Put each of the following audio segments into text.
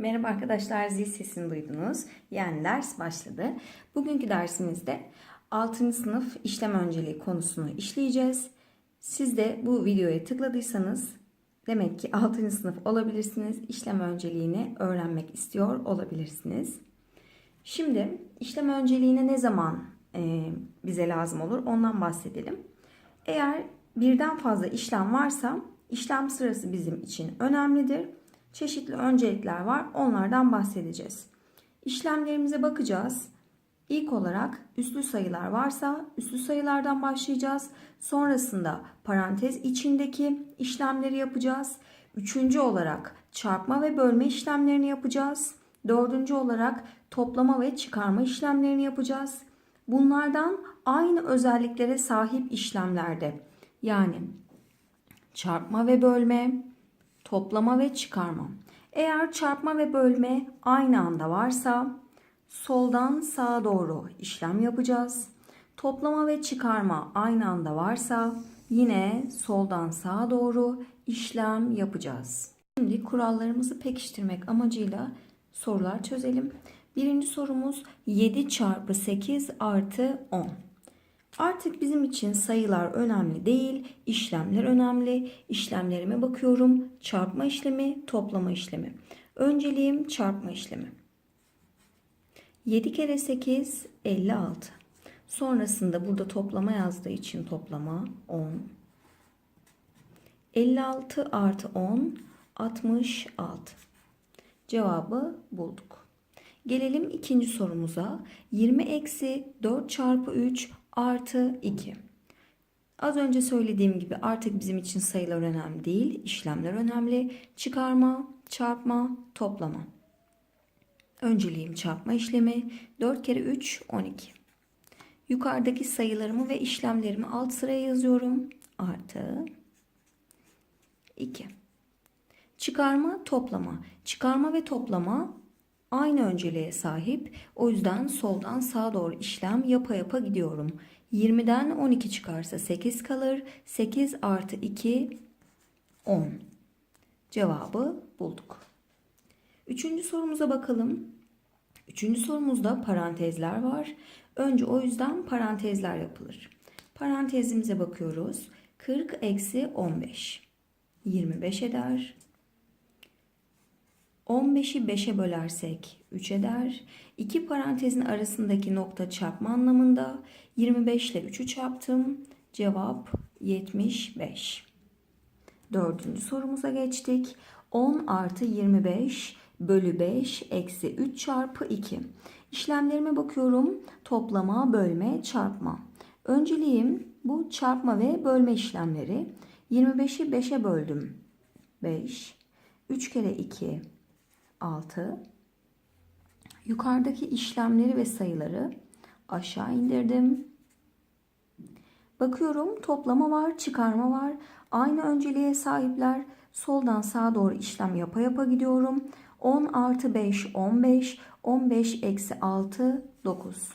Merhaba arkadaşlar, zil sesini duydunuz. Yani ders başladı. Bugünkü dersimizde 6. sınıf işlem önceliği konusunu işleyeceğiz. Siz de bu videoya tıkladıysanız demek ki 6. sınıf olabilirsiniz. İşlem önceliğini öğrenmek istiyor olabilirsiniz. Şimdi işlem önceliğine ne zaman e, bize lazım olur ondan bahsedelim. Eğer birden fazla işlem varsa işlem sırası bizim için önemlidir çeşitli öncelikler var. Onlardan bahsedeceğiz. İşlemlerimize bakacağız. İlk olarak üslü sayılar varsa üslü sayılardan başlayacağız. Sonrasında parantez içindeki işlemleri yapacağız. Üçüncü olarak çarpma ve bölme işlemlerini yapacağız. Dördüncü olarak toplama ve çıkarma işlemlerini yapacağız. Bunlardan aynı özelliklere sahip işlemlerde yani çarpma ve bölme, toplama ve çıkarma. Eğer çarpma ve bölme aynı anda varsa soldan sağa doğru işlem yapacağız. Toplama ve çıkarma aynı anda varsa yine soldan sağa doğru işlem yapacağız. Şimdi kurallarımızı pekiştirmek amacıyla sorular çözelim. Birinci sorumuz 7 çarpı 8 artı 10. Artık bizim için sayılar önemli değil, işlemler önemli. İşlemlerime bakıyorum. Çarpma işlemi, toplama işlemi. Önceliğim çarpma işlemi. 7 kere 8 56. Sonrasında burada toplama yazdığı için toplama 10. 56 artı 10 66. Cevabı bulduk. Gelelim ikinci sorumuza. 20 eksi 4 çarpı 3 artı 2. Az önce söylediğim gibi artık bizim için sayılar önemli değil, işlemler önemli. Çıkarma, çarpma, toplama. Önceliğim çarpma işlemi. 4 kere 3, 12. Yukarıdaki sayılarımı ve işlemlerimi alt sıraya yazıyorum. Artı 2. Çıkarma, toplama. Çıkarma ve toplama aynı önceliğe sahip. O yüzden soldan sağa doğru işlem yapa yapa gidiyorum. 20'den 12 çıkarsa 8 kalır. 8 artı 2 10. Cevabı bulduk. Üçüncü sorumuza bakalım. Üçüncü sorumuzda parantezler var. Önce o yüzden parantezler yapılır. Parantezimize bakıyoruz. 40 eksi 15. 25 eder. 15'i 5'e bölersek 3 eder. İki parantezin arasındaki nokta çarpma anlamında 25 ile 3'ü çarptım. Cevap 75. Dördüncü sorumuza geçtik. 10 artı 25 bölü 5 eksi 3 çarpı 2. İşlemlerime bakıyorum. Toplama, bölme, çarpma. Önceliğim bu çarpma ve bölme işlemleri. 25'i 5'e böldüm. 5. 3 kere 2 6. Yukarıdaki işlemleri ve sayıları aşağı indirdim. Bakıyorum toplama var, çıkarma var. Aynı önceliğe sahipler. Soldan sağa doğru işlem yapa yapa gidiyorum. 10 artı 5, 15. 15 eksi 6, 9.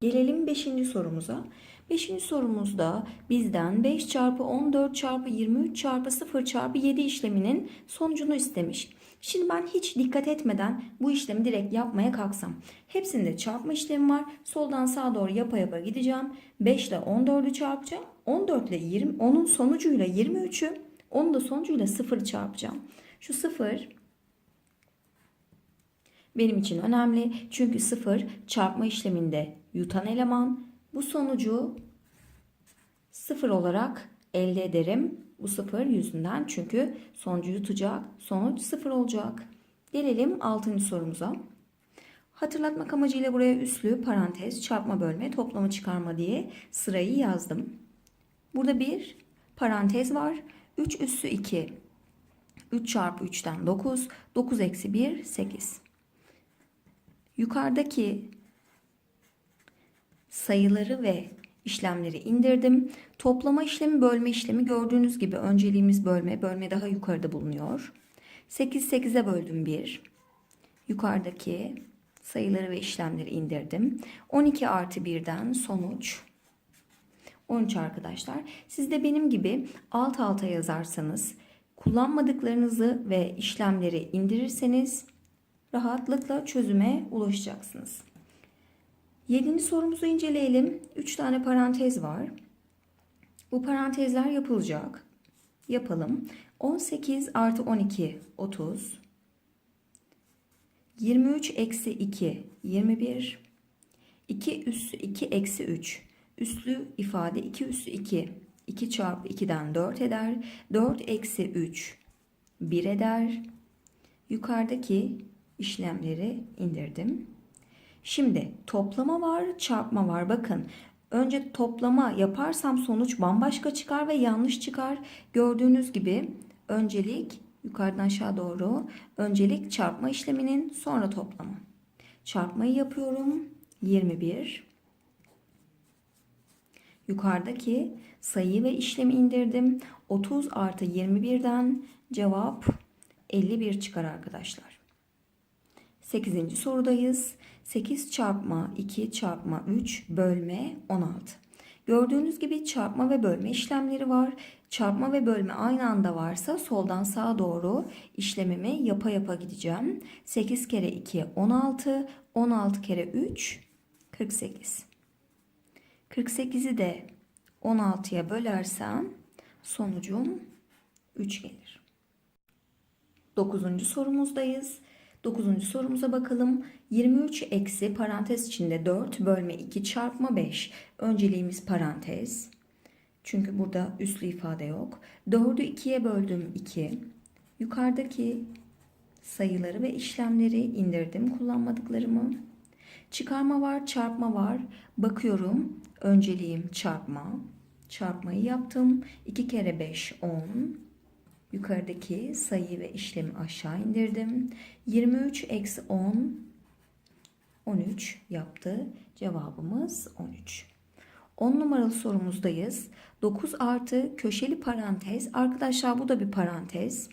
Gelelim 5. sorumuza. 5. sorumuzda bizden 5 çarpı 14 çarpı 23 çarpı 0 çarpı 7 işleminin sonucunu istemiş. Şimdi ben hiç dikkat etmeden bu işlemi direkt yapmaya kalksam. Hepsinde çarpma işlemi var. Soldan sağa doğru yapa yapa gideceğim. 5 ile 14'ü çarpacağım. 14 ile 20, onun sonucuyla 23'ü, onun da sonucuyla 0'ı çarpacağım. Şu 0 benim için önemli. Çünkü 0 çarpma işleminde yutan eleman. Bu sonucu 0 olarak elde ederim. Bu sıfır yüzünden çünkü sonucu yutacak. Sonuç sıfır olacak. Gelelim 6. sorumuza. Hatırlatmak amacıyla buraya üslü, parantez, çarpma bölme, toplama çıkarma diye sırayı yazdım. Burada bir parantez var. 3 üssü 2. 3 çarpı 3'ten 9. 9 eksi 1 8. Yukarıdaki sayıları ve işlemleri indirdim. Toplama işlemi, bölme işlemi gördüğünüz gibi önceliğimiz bölme. Bölme daha yukarıda bulunuyor. 8 8'e böldüm 1. Yukarıdaki sayıları ve işlemleri indirdim. 12 artı 1'den sonuç 13 arkadaşlar. Siz de benim gibi alt alta yazarsanız kullanmadıklarınızı ve işlemleri indirirseniz rahatlıkla çözüme ulaşacaksınız. Yedinci sorumuzu inceleyelim. Üç tane parantez var. Bu parantezler yapılacak. Yapalım. 18 artı 12 30. 23 eksi 2 21. 2 üssü 2 eksi 3. Üslü ifade 2 üssü 2. 2 çarpı 2'den 4 eder. 4 eksi 3 1 eder. Yukarıdaki işlemleri indirdim. Şimdi toplama var, çarpma var. Bakın önce toplama yaparsam sonuç bambaşka çıkar ve yanlış çıkar. Gördüğünüz gibi öncelik yukarıdan aşağı doğru öncelik çarpma işleminin sonra toplama. Çarpmayı yapıyorum. 21. Yukarıdaki sayı ve işlemi indirdim. 30 artı 21'den cevap 51 çıkar arkadaşlar. 8. sorudayız. 8 çarpma 2 çarpma 3 bölme 16. Gördüğünüz gibi çarpma ve bölme işlemleri var. Çarpma ve bölme aynı anda varsa soldan sağa doğru işlemimi yapa yapa gideceğim. 8 kere 2 16, 16 kere 3 48. 48'i de 16'ya bölersem sonucum 3 gelir. 9. sorumuzdayız. 9. sorumuza bakalım. 23 eksi parantez içinde 4 bölme 2 çarpma 5. Önceliğimiz parantez. Çünkü burada üslü ifade yok. 4'ü 2'ye böldüm 2. Yukarıdaki sayıları ve işlemleri indirdim kullanmadıklarımı. Çıkarma var, çarpma var. Bakıyorum. Önceliğim çarpma. Çarpmayı yaptım. 2 kere 5 10. Yukarıdaki sayı ve işlemi aşağı indirdim. 23 eksi 10 13 yaptı. Cevabımız 13. 10 numaralı sorumuzdayız. 9 artı köşeli parantez. Arkadaşlar bu da bir parantez.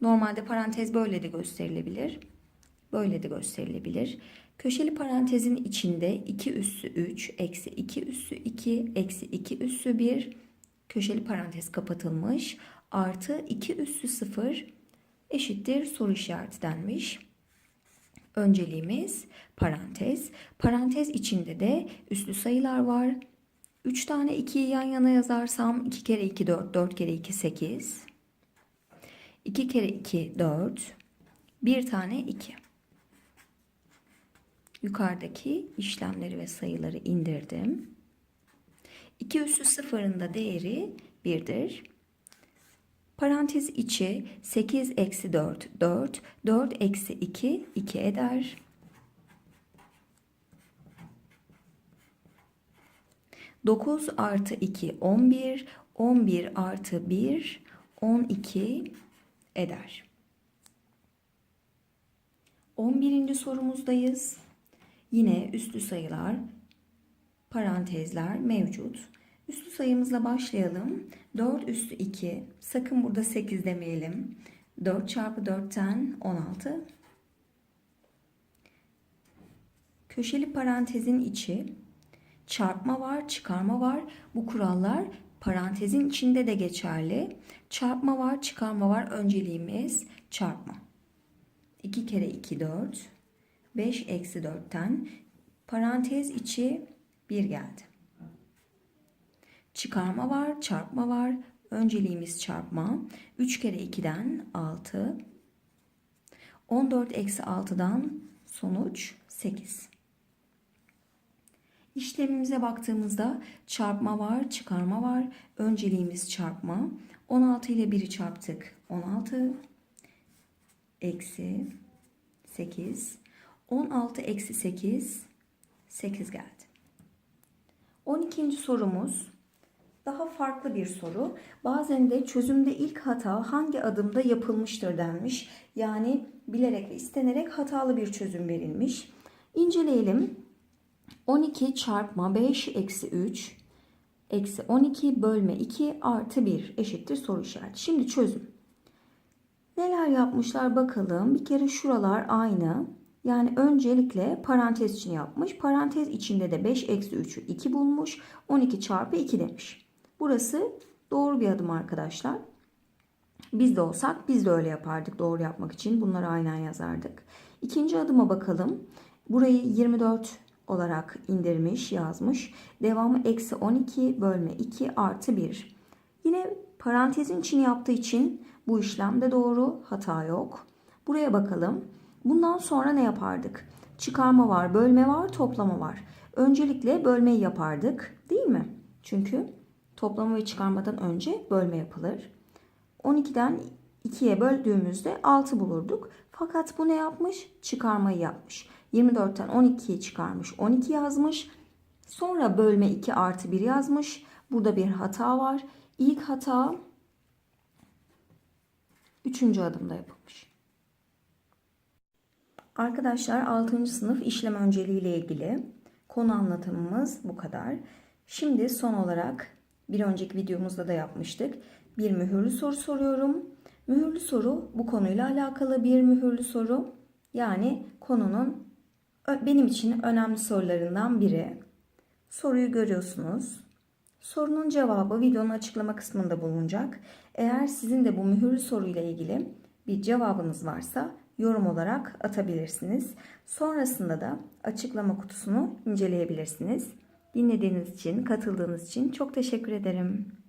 Normalde parantez böyle de gösterilebilir. Böyle de gösterilebilir. Köşeli parantezin içinde 2 üssü 3, eksi 2 üssü 2, eksi 2 üssü 1 köşeli parantez kapatılmış. Artı 2 üssü 0 eşittir soru işareti denmiş. Önceliğimiz parantez. Parantez içinde de üslü sayılar var. 3 tane 2'yi yan yana yazarsam 2 kere 2 4, 4 kere 2 8. 2 kere 2 4. Bir tane 2. Yukarıdaki işlemleri ve sayıları indirdim. 2 üssü sıfırın da değeri 1'dir. Parantez içi 8 eksi 4 4. 4 eksi 2 2 eder. Dokuz artı iki on bir, on bir artı bir on iki eder. On birinci sorumuzdayız. Yine üslü sayılar, parantezler mevcut. Üslü sayımızla başlayalım. 4 üstü 2. Sakın burada 8 demeyelim. 4 çarpı 4'ten 16. Köşeli parantezin içi. Çarpma var, çıkarma var. Bu kurallar parantezin içinde de geçerli. Çarpma var, çıkarma var. Önceliğimiz çarpma. 2 kere 2 4. 5 eksi 4'ten parantez içi 1 geldi. Çıkarma var, çarpma var. Önceliğimiz çarpma. 3 kere 2'den 6. 14 eksi 6'dan sonuç 8. İşlemimize baktığımızda çarpma var, çıkarma var. Önceliğimiz çarpma. 16 ile 1'i çarptık. 16 eksi 8. 16 eksi 8 8 geldi. 12. sorumuz daha farklı bir soru. Bazen de çözümde ilk hata hangi adımda yapılmıştır denmiş. Yani bilerek ve istenerek hatalı bir çözüm verilmiş. İnceleyelim. 12 çarpma 5 eksi 3 eksi 12 bölme 2 artı 1 eşittir soru işareti. Şimdi çözüm. Neler yapmışlar bakalım. Bir kere şuralar aynı. Yani öncelikle parantez için yapmış. Parantez içinde de 5 eksi 3'ü 2 bulmuş. 12 çarpı 2 demiş. Burası doğru bir adım arkadaşlar. Biz de olsak biz de öyle yapardık doğru yapmak için. Bunları aynen yazardık. İkinci adıma bakalım. Burayı 24 olarak indirmiş, yazmış. Devamı eksi 12 bölme 2 artı 1. Yine parantezin içini yaptığı için bu işlem de doğru, hata yok. Buraya bakalım. Bundan sonra ne yapardık? Çıkarma var, bölme var, toplama var. Öncelikle bölmeyi yapardık, değil mi? Çünkü toplama ve çıkarmadan önce bölme yapılır. 12'den 2'ye böldüğümüzde 6 bulurduk. Fakat bu ne yapmış? Çıkarmayı yapmış. 24'ten 12'yi çıkarmış, 12 yazmış. Sonra bölme 2 artı 1 yazmış. Burada bir hata var. İlk hata 3. adımda yapılmış. Arkadaşlar 6. sınıf işlem önceliği ile ilgili konu anlatımımız bu kadar. Şimdi son olarak bir önceki videomuzda da yapmıştık. Bir mühürlü soru soruyorum. Mühürlü soru bu konuyla alakalı bir mühürlü soru. Yani konunun benim için önemli sorularından biri. Soruyu görüyorsunuz. Sorunun cevabı videonun açıklama kısmında bulunacak. Eğer sizin de bu mühürlü soruyla ilgili bir cevabınız varsa yorum olarak atabilirsiniz. Sonrasında da açıklama kutusunu inceleyebilirsiniz. Dinlediğiniz için, katıldığınız için çok teşekkür ederim.